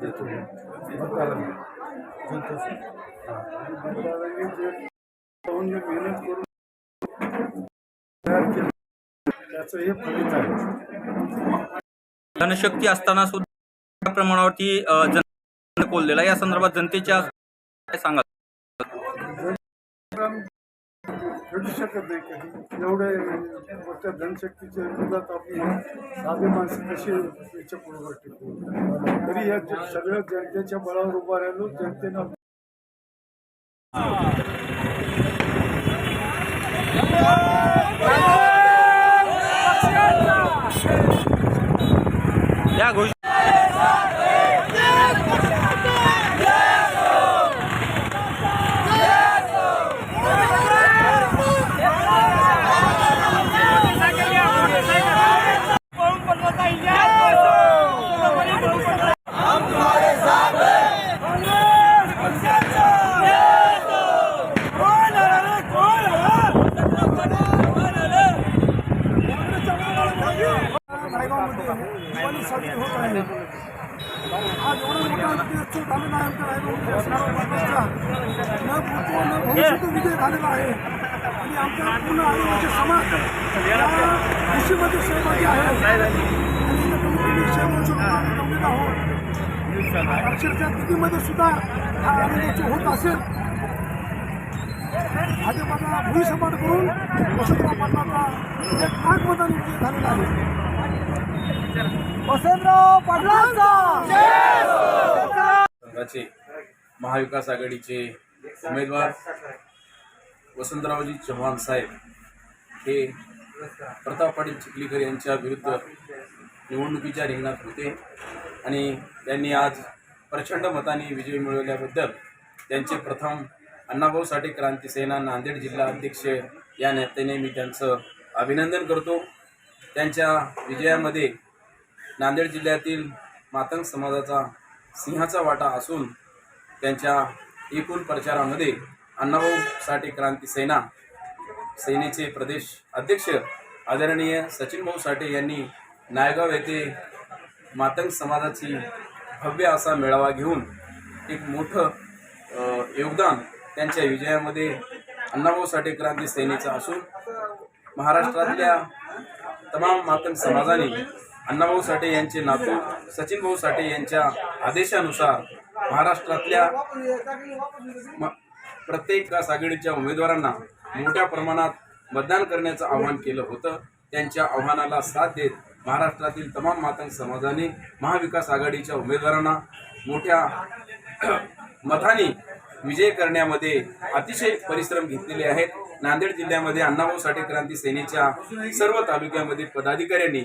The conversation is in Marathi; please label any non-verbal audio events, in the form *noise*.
देतो मेहनत करून तयार केलं त्याचं हे फलित आहे जनशक्ती असताना सुद्धा प्रमाणावरती अ, जन या संदर्भात जनतेच्या सांगा घडू शकत नाही कधी एवढे मोठ्या जनशक्तीच्या विरोधात आपण साधे माणसं कशी याच्या बरोबर टिकू तरी या सगळ्या जनतेच्या बळावर उभा राहिलो जनतेनं या घोषणा आज एवढं मोठा विजयोत्सव झालेला आहे आमच्या रायगाव न भूतो न भविष्य विजय झालेला आहे आणि आमच्या पूर्ण आदिवासी समाज या कृषीमध्ये सहभागी आहे आणि त्या आहोत अक्षरशः दिल्लीमध्ये सुद्धा हा आनंदोत्सव होत असेल भाजपाचा भूमिसपाट करून वसंतराव पाटलाचा एक लाख मतांनी विजय झालेला आहे वसंतराव पाटलांचा! संघाचे महाविकास आघाडीचे उमेदवार वसंतरावजी चव्हाण साहेब हे प्रताप पाटील चिखलीकर यांच्या विरुद्ध निवडणुकीच्या रिंगणात होते आणि त्यांनी आज प्रचंड मताने विजय मिळवल्याबद्दल त्यांचे प्रथम अण्णाभाऊ साठे क्रांती सेना नांदेड जिल्हा अध्यक्ष या नेत्याने मी त्यांचं अभिनंदन करतो. त्यांच्या विजयामध्ये नांदेड जिल्ह्यातील मातंग समाजाचा सिंहाचा वाटा असून त्यांच्या एकूण प्रचारामध्ये अण्णाभाऊ साठे क्रांती सेना सेनेचे प्रदेश अध्यक्ष आदरणीय सचिनभाऊ साठे यांनी नायगाव येथे मातंग समाजाची भव्य असा मेळावा घेऊन एक मोठं योगदान त्यांच्या विजयामध्ये अण्णाभाऊ साठे क्रांती सेनेचं असून महाराष्ट्रातल्या तमाम मातंग समाजाने अण्णाभाऊ साठे यांचे नातू सचिन भाऊ साठे यांच्या आदेशानुसार महाराष्ट्रातल्या प्रत्येक आघाडीच्या उमेदवारांना मोठ्या प्रमाणात मतदान करण्याचं आवाहन केलं होतं. त्यांच्या आव्हानाला साथ देत महाराष्ट्रातील तमाम मातंग समाजाने महाविकास आघाडीच्या उमेदवारांना मोठ्या *clears throat* मताने विजय करण्यामध्ये अतिशय परिश्रम घेतलेले आहेत. नांदेड जिल्ह्यामध्ये अण्णाभाऊ साठे क्रांती सेनेच्या सर्व तालुक्यामध्ये पदाधिकाऱ्यांनी